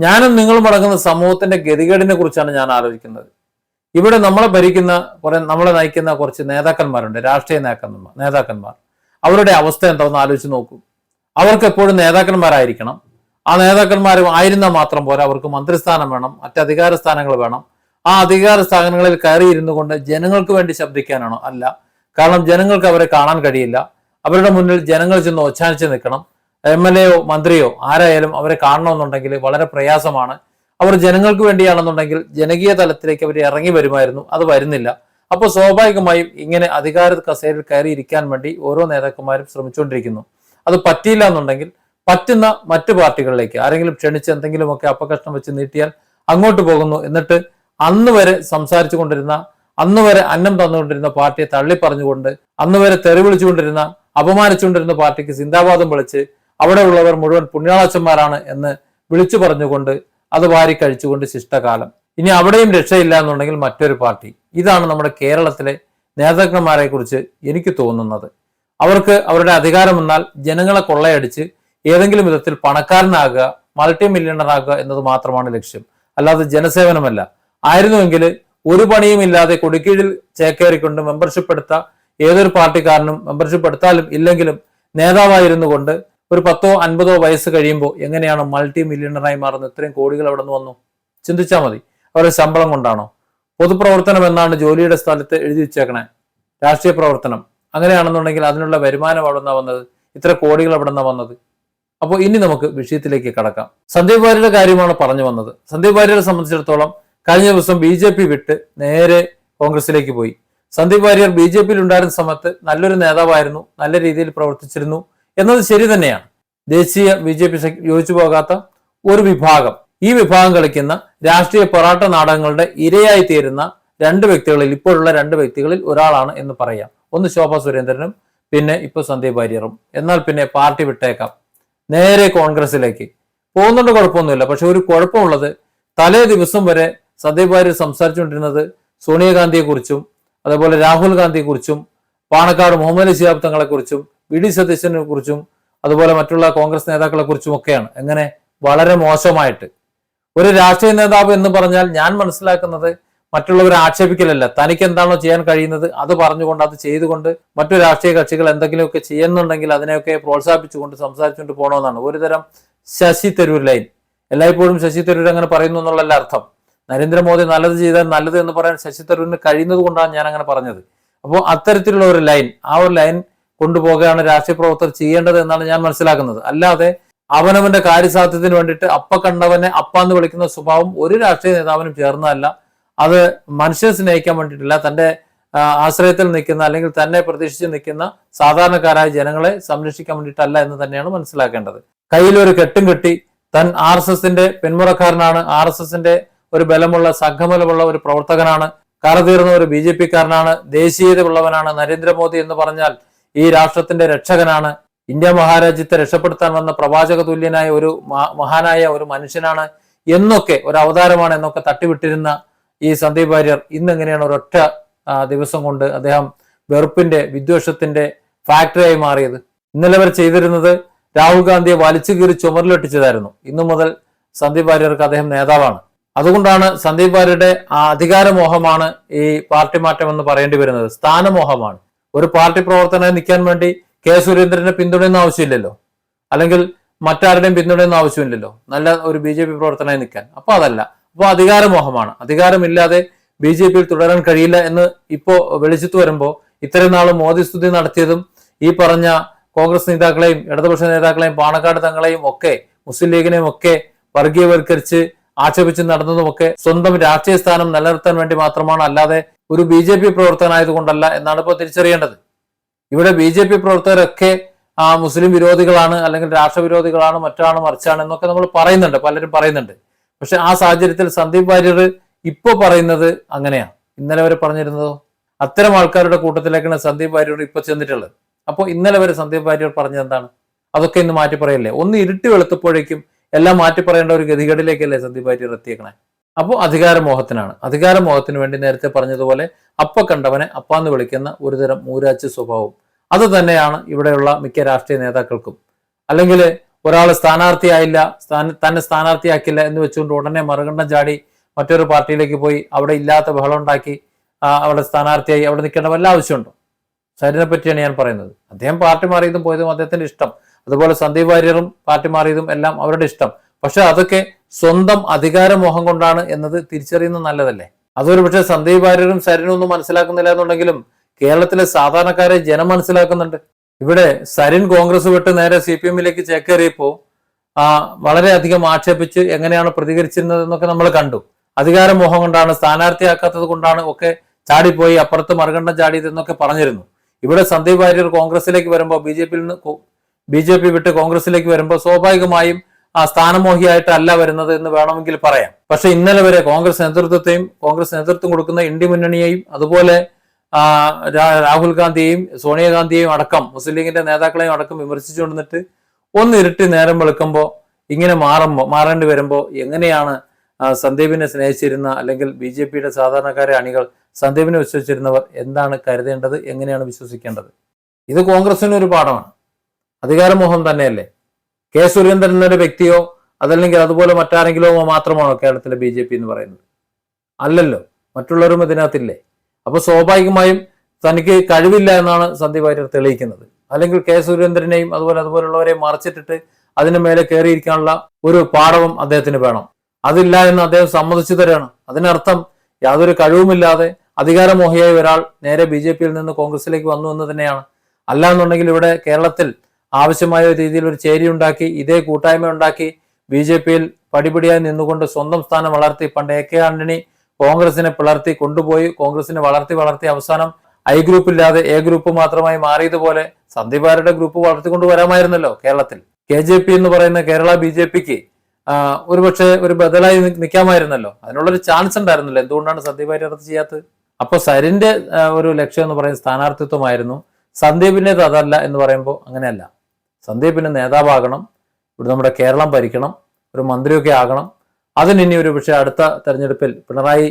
ഞാനും നിങ്ങളും അടങ്ങുന്ന സമൂഹത്തിന്റെ ഗതികേടിനെ കുറിച്ചാണ് ഞാൻ ആലോചിക്കുന്നത്. ഇവിടെ നമ്മളെ ഭരിക്കുന്ന കുറെ നമ്മളെ നയിക്കുന്ന കുറച്ച് നേതാക്കന്മാരുണ്ട് രാഷ്ട്രീയ നേതാക്കന്മാർ നേതാക്കന്മാർ. അവരുടെ അവസ്ഥ എന്താണെന്ന് ആലോചിച്ച് നോക്കൂ. അവർക്ക് എപ്പോഴും നേതാക്കന്മാരായിരിക്കണം. ആ നേതാക്കന്മാർ ആയിരുന്ന മാത്രം പോരാ അവർക്ക് മന്ത്രിസ്ഥാനം വേണം മറ്റ് അധികാര സ്ഥാനങ്ങൾ വേണം. ആ അധികാര സ്ഥാനങ്ങളിൽ കയറിയിരുന്നു കൊണ്ട് ജനങ്ങൾക്ക് വേണ്ടി ശബ്ദിക്കാനാണോ? അല്ല. കാരണം ജനങ്ങൾക്ക് അവരെ കാണാൻ കഴിയില്ല. അവരുടെ മുന്നിൽ ജനങ്ങൾ ചെന്ന് ഒച്ചാനിച്ച് നിൽക്കണം. എം എൽ എയോ മന്ത്രിയോ ആരായാലും അവരെ കാണണമെന്നുണ്ടെങ്കിൽ വളരെ പ്രയാസമാണ്. അവർ ജനങ്ങൾക്ക് വേണ്ടിയാണെന്നുണ്ടെങ്കിൽ ജനകീയ തലത്തിലേക്ക് അവർ ഇറങ്ങി വരുമായിരുന്നു. അത് വരുന്നില്ല. അപ്പോൾ സ്വാഭാവികമായും ഇങ്ങനെ അധികാര കസേരയിൽ കയറി ഇരിക്കാൻ വേണ്ടി ഓരോ നേതാക്കന്മാരും ശ്രമിച്ചുകൊണ്ടിരിക്കുന്നു. അത് പറ്റിയില്ല എന്നുണ്ടെങ്കിൽ പറ്റുന്ന മറ്റു പാർട്ടികളിലേക്ക് ആരെങ്കിലും ക്ഷണിച്ച് എന്തെങ്കിലുമൊക്കെ അപ്പകഷ്ണം വെച്ച് നീട്ടിയാൽ അങ്ങോട്ട് പോകുന്നു. എന്നിട്ട് അന്ന് വരെ സംസാരിച്ചു കൊണ്ടിരുന്ന അന്ന് വരെ അന്നം തന്നുകൊണ്ടിരുന്ന പാർട്ടിയെ തള്ളി പറഞ്ഞുകൊണ്ട് അന്ന് വരെ തെറി വിളിച്ചുകൊണ്ടിരുന്ന അപമാനിച്ചുകൊണ്ടിരുന്ന പാർട്ടിക്ക് സിന്താവാദം വിളിച്ച് അവിടെയുള്ളവർ മുഴുവൻ പുണ്യാളച്ചന്മാരാണ് എന്ന് വിളിച്ചു പറഞ്ഞുകൊണ്ട് അത് വാരി കഴിച്ചുകൊണ്ട് ശിഷ്ടകാലം. ഇനി അവിടെയും രക്ഷയില്ല എന്നുണ്ടെങ്കിൽ മറ്റൊരു പാർട്ടി. ഇതാണ് നമ്മുടെ കേരളത്തിലെ നേതാക്കന്മാരെ കുറിച്ച് എനിക്ക് തോന്നുന്നത്. അവർക്ക് അവരുടെ അധികാരം എന്നാൽ ജനങ്ങളെ കൊള്ളയടിച്ച് ഏതെങ്കിലും വിധത്തിൽ പണക്കാരനാകുക മൾട്ടി മില്യണറാകുക എന്നത് മാത്രമാണ് ലക്ഷ്യം. അല്ലാതെ ജനസേവനമല്ല. ആയിരുന്നുവെങ്കിൽ ഒരു പണിയും ഇല്ലാതെ കൊടിക്കീഴിൽ ചേക്കേറിക്കൊണ്ട് മെമ്പർഷിപ്പ് എടുത്ത ഏതൊരു പാർട്ടിക്കാരനും മെമ്പർഷിപ്പ് എടുത്താലും ഇല്ലെങ്കിലും നേതാവായിരുന്നു കൊണ്ട് ഒരു പത്തോ അൻപതോ വയസ്സ് കഴിയുമ്പോൾ എങ്ങനെയാണ് മൾട്ടി മില്യണറായി മാറുന്നത് ഇത്രയും കോടികൾ അവിടെ നിന്ന് വന്നു? ചിന്തിച്ചാൽ മതി. അവരുടെ ശമ്പളം കൊണ്ടാണോ? പൊതുപ്രവർത്തനം എന്നാണ് ജോലിയുടെ സ്ഥലത്ത് എഴുതി വെച്ചേക്കണേ. രാഷ്ട്രീയ പ്രവർത്തനം. അങ്ങനെയാണെന്നുണ്ടെങ്കിൽ അതിനുള്ള വരുമാനം അവിടെ നിന്നാണ് വന്നത്? ഇത്ര കോടികൾ അവിടെ നിന്നാണ് വന്നത്? അപ്പോൾ ഇനി നമുക്ക് വിഷയത്തിലേക്ക് കടക്കാം. സന്ദീപ് വാര്യരുടെ കാര്യമാണ് പറഞ്ഞു വന്നത്. സന്ദീപ് വാര്യരെ സംബന്ധിച്ചിടത്തോളം കഴിഞ്ഞ ദിവസം ബി ജെ പി വിട്ട് നേരെ കോൺഗ്രസിലേക്ക് പോയി. സന്ദീപ് വാര്യർ ബി ജെ പിയിൽ ഉണ്ടായിരുന്ന സമയത്ത് നല്ലൊരു നേതാവായിരുന്നു. നല്ല രീതിയിൽ പ്രവർത്തിച്ചിരുന്നു. എന്നത് ശരി തന്നെയാണ്. ദേശീയ ബി ജെ പി യോജിച്ചു പോകാത്ത ഒരു വിഭാഗം. ഈ വിഭാഗം കളിക്കുന്ന രാഷ്ട്രീയ പൊറാട്ട നാടകങ്ങളുടെ ഇരയായി തീരുന്ന രണ്ട് വ്യക്തികളിൽ ഇപ്പോഴുള്ള രണ്ട് വ്യക്തികളിൽ ഒരാളാണ് എന്ന് പറയാം. ഒന്ന് ശോഭ സുരേന്ദ്രനും പിന്നെ ഇപ്പൊ സന്ദീപ് വാര്യറും. എന്നാൽ പിന്നെ പാർട്ടി വിട്ടേക്കാം. നേരെ കോൺഗ്രസിലേക്ക് പോകുന്നുണ്ട് കുഴപ്പമൊന്നുമില്ല. പക്ഷെ ഒരു കുഴപ്പമുള്ളത് തലേ ദിവസം വരെ സന്ദീപ് വാര്യർ സംസാരിച്ചുകൊണ്ടിരുന്നത് സോണിയാഗാന്ധിയെക്കുറിച്ചും അതേപോലെ രാഹുൽ ഗാന്ധിയെക്കുറിച്ചും പാണക്കാട് മുഹമ്മദ് ശിഹാബ് തങ്ങളെ കുറിച്ചും വി ഡി സതീശനെ കുറിച്ചും അതുപോലെ മറ്റുള്ള കോൺഗ്രസ് നേതാക്കളെ കുറിച്ചും ഒക്കെയാണ് എങ്ങനെ? വളരെ മോശമായിട്ട്. ഒരു രാഷ്ട്രീയ നേതാവ് എന്ന് പറഞ്ഞാൽ ഞാൻ മനസ്സിലാക്കുന്നത് മറ്റുള്ളവരെ ആക്ഷേപിക്കലല്ല. തനിക്ക് എന്താണോ ചെയ്യാൻ കഴിയുന്നത് അത് പറഞ്ഞുകൊണ്ട് അത് ചെയ്തുകൊണ്ട് മറ്റു രാഷ്ട്രീയ കക്ഷികൾ എന്തെങ്കിലുമൊക്കെ ചെയ്യുന്നുണ്ടെങ്കിൽ അതിനെയൊക്കെ പ്രോത്സാഹിപ്പിച്ചുകൊണ്ട് സംസാരിച്ചുകൊണ്ട് പോകണമെന്നാണ് ഒരുതരം ശശി തരൂർ ലൈൻ. എല്ലായ്പ്പോഴും ശശി തരൂർ അങ്ങനെ പറയുന്നു എന്നുള്ളല്ല അർത്ഥം. നരേന്ദ്രമോദി നല്ലത് ചെയ്താൽ നല്ലത് എന്ന് പറയാൻ ശശി തരൂരിന് കഴിയുന്നത് കൊണ്ടാണ് ഞാൻ അങ്ങനെ പറഞ്ഞത്. അപ്പോൾ അത്തരത്തിലുള്ള ഒരു ലൈൻ ആ ഒരു ലൈൻ കൊണ്ടുപോകുകയാണ് രാഷ്ട്രീയ പ്രവർത്തകർ ചെയ്യേണ്ടത് എന്നാണ് ഞാൻ മനസ്സിലാക്കുന്നത്. അല്ലാതെ അവനവന്റെ കാര്യസാധ്യത്തിന് വേണ്ടിയിട്ട് അപ്പ കണ്ടവനെ അപ്പ എന്ന് വിളിക്കുന്ന സ്വഭാവം ഒരു രാഷ്ട്രീയ നേതാവിനും ചേർന്നതല്ല. അത് മനുഷ്യനെ സ്നേഹിക്കാൻ വേണ്ടിയിട്ടില്ല തന്റെ ആശ്രയത്തിൽ നിൽക്കുന്ന അല്ലെങ്കിൽ തന്നെ പ്രതീക്ഷിച്ച് നിൽക്കുന്ന സാധാരണക്കാരായ ജനങ്ങളെ സംരക്ഷിക്കാൻ വേണ്ടിയിട്ടല്ല എന്ന് തന്നെയാണ് മനസ്സിലാക്കേണ്ടത്. കയ്യിൽ ഒരു കെട്ടും കെട്ടി തൻ ആർ എസ് എസിന്റെ പിന്മുറക്കാരനാണ് ആർ എസ് എസിന്റെ ഒരു ബലമുള്ള സംഘബലമുള്ള ഒരു പ്രവർത്തകനാണ് കറതീർന്ന ഒരു ബി ജെ പിക്കാരനാണ് ദേശീയതയുള്ളവനാണ് നരേന്ദ്രമോദി എന്ന് പറഞ്ഞാൽ ഈ രാഷ്ട്രത്തിന്റെ രക്ഷകനാണ്. ഇന്ത്യ മഹാരാജ്യത്തെ രക്ഷപ്പെടുത്താൻ വന്ന പ്രവാചക തുല്യനായ ഒരു മഹാനായ ഒരു മനുഷ്യനാണ് എന്നൊക്കെ ഒരു അവതാരമാണ് എന്നൊക്കെ തട്ടിവിട്ടിരുന്ന ഈ സന്ദീപ് വാര്യർ ഇന്ന് എങ്ങനെയാണ് ഒരൊറ്റ ദിവസം കൊണ്ട് അദ്ദേഹം വെറുപ്പിന്റെ വിദ്വേഷത്തിന്റെ ഫാക്ടറിയായി മാറിയത്? ഇന്നലെ വരെ ചെയ്തിരുന്നത് രാഹുൽ ഗാന്ധിയെ വലിച്ചു കീറി ചുമരിലൊട്ടിച്ചതായിരുന്നു. ഇന്നു മുതൽ സന്ദീപ് വാര്യർക്ക് അദ്ദേഹം നേതാവാണ്. അതുകൊണ്ടാണ് സന്ദീപ് വാര്യരുടെ അധികാരമോഹമാണ് ഈ പാർട്ടി മാറ്റം എന്ന് പറയേണ്ടി വരുന്നത്. സ്ഥാനമോഹമാണ്. ഒരു പാർട്ടി പ്രവർത്തനമായി നിൽക്കാൻ വേണ്ടി കെ സുരേന്ദ്രനെ പിന്തുണയുന്ന ആവശ്യമില്ലല്ലോ. അല്ലെങ്കിൽ മറ്റാരുടെയും പിന്തുണയുന്ന ആവശ്യമില്ലല്ലോ. നല്ല ഒരു ബി ജെ പി പ്രവർത്തനമായി നിൽക്കാൻ. അപ്പൊ അതല്ല. അപ്പോൾ അധികാരമോഹമാണ്. അധികാരമില്ലാതെ ബി ജെ പിയിൽ തുടരാൻ കഴിയില്ല എന്ന് ഇപ്പോ വെളിച്ചത്ത് വരുമ്പോ ഇത്രയും നാൾ മോദി സ്തുതി നടത്തിയതും ഈ പറഞ്ഞ കോൺഗ്രസ് നേതാക്കളെയും ഇടതുപക്ഷ നേതാക്കളെയും പാണക്കാട് തങ്ങളെയും ഒക്കെ മുസ്ലിം ലീഗിനെയും ഒക്കെ വർഗീയവൽക്കരിച്ച് ആക്ഷേപിച്ച് നടന്നതുമൊക്കെ സ്വന്തം രാഷ്ട്രീയ സ്ഥാനം നിലനിർത്താൻ വേണ്ടി മാത്രമാണ്. അല്ലാതെ ഒരു ബി ജെ പി പ്രവർത്തകനായതുകൊണ്ടല്ല എന്നാണ് ഇപ്പോൾ തിരിച്ചറിയേണ്ടത്. ഇവിടെ ബി ജെ പി പ്രവർത്തകരൊക്കെ ആ മുസ്ലിം വിരോധികളാണ് അല്ലെങ്കിൽ രാഷ്ട്രവിരോധികളാണ് മറ്റാണ് മറിച്ചാണ് എന്നൊക്കെ നമ്മൾ പറയുന്നുണ്ട് പലരും പറയുന്നുണ്ട്. പക്ഷെ ആ സാഹചര്യത്തിൽ സന്ദീപ് വാര്യർ ഇപ്പോൾ പറയുന്നത് അങ്ങനെയാണ്. ഇന്നലെ വരെ പറഞ്ഞിരുന്നതോ? അത്തരം ആൾക്കാരുടെ കൂട്ടത്തിലേക്കാണ് സന്ദീപ് വാര്യർ ഇപ്പോൾ ചെന്നിട്ടുള്ളത്. അപ്പോൾ ഇന്നലെ വരെ സന്ദീപ് വാര്യർ പറഞ്ഞത് എന്താണ് അതൊക്കെ ഇന്ന് മാറ്റി പറയല്ലേ ഒന്ന് ഇരുട്ടി വെളുത്തപ്പോഴേക്കും എല്ലാം മാറ്റി പറയേണ്ട ഒരു ഗതികേടിലേക്കല്ലേ സന്ദീപ് വാര്യർ എത്തിയേക്കണേ? അപ്പോൾ അധികാരമോഹത്തിനാണ്. അധികാരമോഹത്തിന് വേണ്ടി നേരത്തെ പറഞ്ഞതുപോലെ അപ്പ കണ്ടവനെ അപ്പാന്ന് വിളിക്കുന്ന ഒരുതരം മൂരാച്ച് സ്വഭാവം അത് തന്നെയാണ് ഇവിടെയുള്ള മിക്ക രാഷ്ട്രീയ നേതാക്കൾക്കും. അല്ലെങ്കിൽ ഒരാൾ സ്ഥാനാർത്ഥിയായില്ല സ്ഥാന തന്നെ സ്ഥാനാർത്ഥിയാക്കില്ല എന്ന് വെച്ചുകൊണ്ട് ഉടനെ മറുകണ്ഠം ചാടി മറ്റൊരു പാർട്ടിയിലേക്ക് പോയി അവിടെ ഇല്ലാത്ത ബഹളം ഉണ്ടാക്കി അവിടെ സ്ഥാനാർത്ഥിയായി അവിടെ നിൽക്കേണ്ട വല്ല ആവശ്യമുണ്ടോ? സരിനെ പറ്റിയാണ് ഞാൻ പറയുന്നത്. അദ്ദേഹം പാർട്ടി മാറിയതും പോയതും അദ്ദേഹത്തിന്റെ ഇഷ്ടം. അതുപോലെ സന്ദീപ് വാര്യറും പാർട്ടി മാറിയതും എല്ലാം അവരുടെ ഇഷ്ടം. പക്ഷെ അതൊക്കെ സ്വന്തം അധികാരമോഹം കൊണ്ടാണ് എന്നത് തിരിച്ചറിയുന്നത് നല്ലതല്ലേ? അതൊരു പക്ഷേ സന്ദീപ് ഭാര്യരും സരിനും ഒന്നും മനസ്സിലാക്കുന്നില്ല എന്നുണ്ടെങ്കിലും കേരളത്തിലെ സാധാരണക്കാരെ ജനം മനസ്സിലാക്കുന്നുണ്ട്. ഇവിടെ സരിൻ കോൺഗ്രസ് വിട്ട് നേരെ സി പി എമ്മിലേക്ക് ചേക്കേറിയപ്പോ ആ വളരെയധികം ആക്ഷേപിച്ച് എങ്ങനെയാണ് പ്രതികരിച്ചിരുന്നത് എന്നൊക്കെ നമ്മൾ കണ്ടു. അധികാരമോഹം കൊണ്ടാണ് സ്ഥാനാർത്ഥിയാക്കാത്തത് കൊണ്ടാണ് ഒക്കെ ചാടിപ്പോയി അപ്പുറത്ത് മറുകണ്ഠം ചാടിയത് എന്നൊക്കെ പറഞ്ഞിരുന്നു. ഇവിടെ സന്ദീപ് വാര്യർ കോൺഗ്രസിലേക്ക് വരുമ്പോൾ ബി ജെ പിയിൽ നിന്ന് ബി ജെ പി വിട്ട് കോൺഗ്രസിലേക്ക് വരുമ്പോൾ സ്വാഭാവികമായും ആ സ്ഥാനമോഹിയായിട്ടല്ല വരുന്നത് എന്ന് വേണമെങ്കിൽ പറയാം. പക്ഷെ ഇന്നലെ വരെ കോൺഗ്രസ് നേതൃത്വത്തെയും കോൺഗ്രസ് നേതൃത്വം കൊടുക്കുന്ന ഇന്ത്യ മുന്നണിയെയും അതുപോലെ രാഹുൽ ഗാന്ധിയെയും സോണിയാഗാന്ധിയെയും അടക്കം മുസ്ലിം ലീഗിന്റെ നേതാക്കളെയും അടക്കം വിമർശിച്ചുകൊണ്ടിരുന്നിട്ട് ഒന്ന് ഇരുട്ടി നേരം വെളുക്കുമ്പോൾ ഇങ്ങനെ മാറുമ്പോൾ മാറേണ്ടി വരുമ്പോൾ എങ്ങനെയാണ് സന്ദീപിനെ സ്നേഹിച്ചിരുന്ന അല്ലെങ്കിൽ ബി ജെ പിയുടെ സാധാരണക്കാരെ അണികൾ സന്ദീപിനെ വിശ്വസിച്ചിരുന്നവർ എന്താണ് കരുതേണ്ടത് എങ്ങനെയാണ് വിശ്വസിക്കേണ്ടത്? ഇത് കോൺഗ്രസിന് ഒരു പാഠമാണ്. അധികാരമോഹം തന്നെയല്ലേ? കെ സുരേന്ദ്രൻ എന്നൊരു വ്യക്തിയോ അതല്ലെങ്കിൽ അതുപോലെ മറ്റാരെങ്കിലോ മാത്രമാണോ കേരളത്തിലെ ബി എന്ന് പറയുന്നത്? അല്ലല്ലോ. മറ്റുള്ളവരും ഇതിനകത്തില്ലേ? അപ്പൊ സ്വാഭാവികമായും തനിക്ക് കഴിവില്ല എന്നാണ് സന്ദീപ് വാര്യർ തെളിയിക്കുന്നത്. അല്ലെങ്കിൽ കെ സുരേന്ദ്രനെയും അതുപോലെ അതുപോലുള്ളവരെയും മറച്ചിട്ടിട്ട് അതിന് മേലെ കയറിയിരിക്കാനുള്ള ഒരു പാഠവും അദ്ദേഹത്തിന് വേണം. അതില്ല എന്ന് അദ്ദേഹം സമ്മതിച്ചു തരാണ്. അതിനർത്ഥം യാതൊരു കഴിവുമില്ലാതെ അധികാരമോഹിയായ ഒരാൾ നേരെ ബി ജെ പിയിൽ നിന്ന് കോൺഗ്രസിലേക്ക് വന്നു എന്ന് തന്നെയാണ്. അല്ല എന്നുണ്ടെങ്കിൽ ഇവിടെ കേരളത്തിൽ ആവശ്യമായ രീതിയിൽ ഒരു ചേരി ഉണ്ടാക്കി ഇതേ കൂട്ടായ്മ ഉണ്ടാക്കി ബി ജെ പിയിൽ പടിപടിയായി നിന്നുകൊണ്ട് സ്വന്തം സ്ഥാനം വളർത്തി പണ്ട് എ കെ ആന്റണി കോൺഗ്രസിനെ പിളർത്തി കൊണ്ടുപോയി കോൺഗ്രസിനെ വളർത്തി വളർത്തി അവസാനം ഐ ഗ്രൂപ്പ് ഇല്ലാതെ എ ഗ്രൂപ്പ് മാത്രമായി മാറിയതുപോലെ സന്ദീപാരുടെ ഗ്രൂപ്പ് വളർത്തിക്കൊണ്ട് വരാമായിരുന്നല്ലോ കേരളത്തിൽ? കെ ജെ പി എന്ന് പറയുന്ന കേരള ബി ജെ പിക്ക് ഒരുപക്ഷെ ഒരു ബദലായി നിൽക്കാമായിരുന്നല്ലോ അതിനുള്ളൊരു ചാൻസ് ഉണ്ടായിരുന്നല്ലോ. എന്തുകൊണ്ടാണ് സന്ദീപ് വാര്യർ അത് ചെയ്യാത്തത്? അപ്പോൾ സരിന്റെ ഒരു ലക്ഷ്യം എന്ന് പറയുന്നത് സ്ഥാനാർത്ഥിത്വമായിരുന്നു. സന്ദീപിന്റെത് അതല്ല എന്ന് പറയുമ്പോൾ അങ്ങനെയല്ല. സന്ദീപിന് നേതാവാകണം ഇവിടെ നമ്മുടെ കേരളം ഭരിക്കണം ഒരു മന്ത്രിയൊക്കെ ആകണം. അതിന് ഇനി ഒരു പക്ഷേ അടുത്ത തെരഞ്ഞെടുപ്പിൽ പിണറായി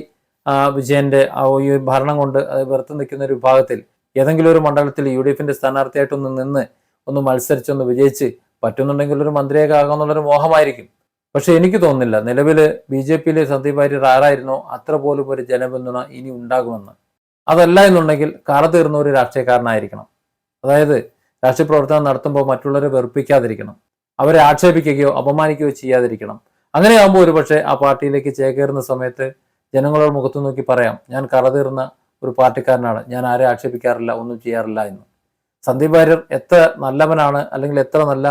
വിജയന്റെ ഈ ഭരണം കൊണ്ട് വെറുത്ത് നിൽക്കുന്ന ഒരു വിഭാഗത്തിൽ ഏതെങ്കിലും ഒരു മണ്ഡലത്തിൽ യു ഡി എഫിന്റെ സ്ഥാനാർത്ഥിയായിട്ടൊന്ന് നിന്ന് ഒന്ന് മത്സരിച്ചൊന്ന് വിജയിച്ച് പറ്റുന്നുണ്ടെങ്കിൽ ഒരു മന്ത്രിയൊക്കെ ആകാമെന്നുള്ളൊരു മോഹമായിരിക്കും. പക്ഷെ എനിക്ക് തോന്നുന്നില്ല നിലവിൽ ബി ജെ പിയിലെ സന്ദീപ് വാര്യർ ആരായിരുന്നോ അത്ര പോലും ഒരു ജനപിന്തുണ ഇനി ഉണ്ടാകുമെന്ന്. അതല്ല എന്നുണ്ടെങ്കിൽ കറ തീർന്ന ഒരു രാഷ്ട്രീയക്കാരനായിരിക്കണം. അതായത് രാഷ്ട്രീയ പ്രവർത്തനം നടത്തുമ്പോൾ മറ്റുള്ളവരെ വെറുപ്പിക്കാതിരിക്കണം. അവരെ ആക്ഷേപിക്കുകയോ അപമാനിക്കുകയോ ചെയ്യാതിരിക്കണം. അങ്ങനെയാകുമ്പോൾ ഒരുപക്ഷെ ആ പാർട്ടിയിലേക്ക് ചേക്കേറുന്ന സമയത്ത് ജനങ്ങളോട് മുഖത്തു നോക്കി പറയാം ഞാൻ കറതീർന്ന ഒരു പാർട്ടിക്കാരനാണ്. ഞാൻ ആരെ ആക്ഷേപിക്കാറില്ല ഒന്നും ചെയ്യാറില്ല എന്ന്. സന്ദീപ് വാര്യർ എത്ര നല്ലവനാണ് അല്ലെങ്കിൽ എത്ര നല്ല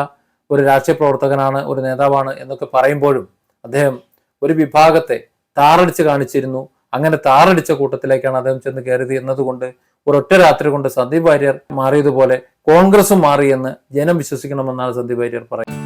ഒരു രാഷ്ട്രീയ പ്രവർത്തകനാണ് ഒരു നേതാവാണ് എന്നൊക്കെ പറയുമ്പോഴും അദ്ദേഹം ഒരു വിഭാഗത്തെ താറടിച്ച് കാണിച്ചിരുന്നു. അങ്ങനെ താറടിച്ച കൂട്ടത്തിലേക്കാണ് അദ്ദേഹം ചെന്ന് കയറിയത് എന്നതുകൊണ്ട് ഒരൊറ്റ രാത്രി കൊണ്ട് സന്ദീപ് വാര്യർ മാറിയതുപോലെ കോൺഗ്രസും മാറിയെന്ന് ജനം വിശ്വസിക്കണമെന്നാണ് സന്ദീപ് വാര്യർ പറയുന്നത്.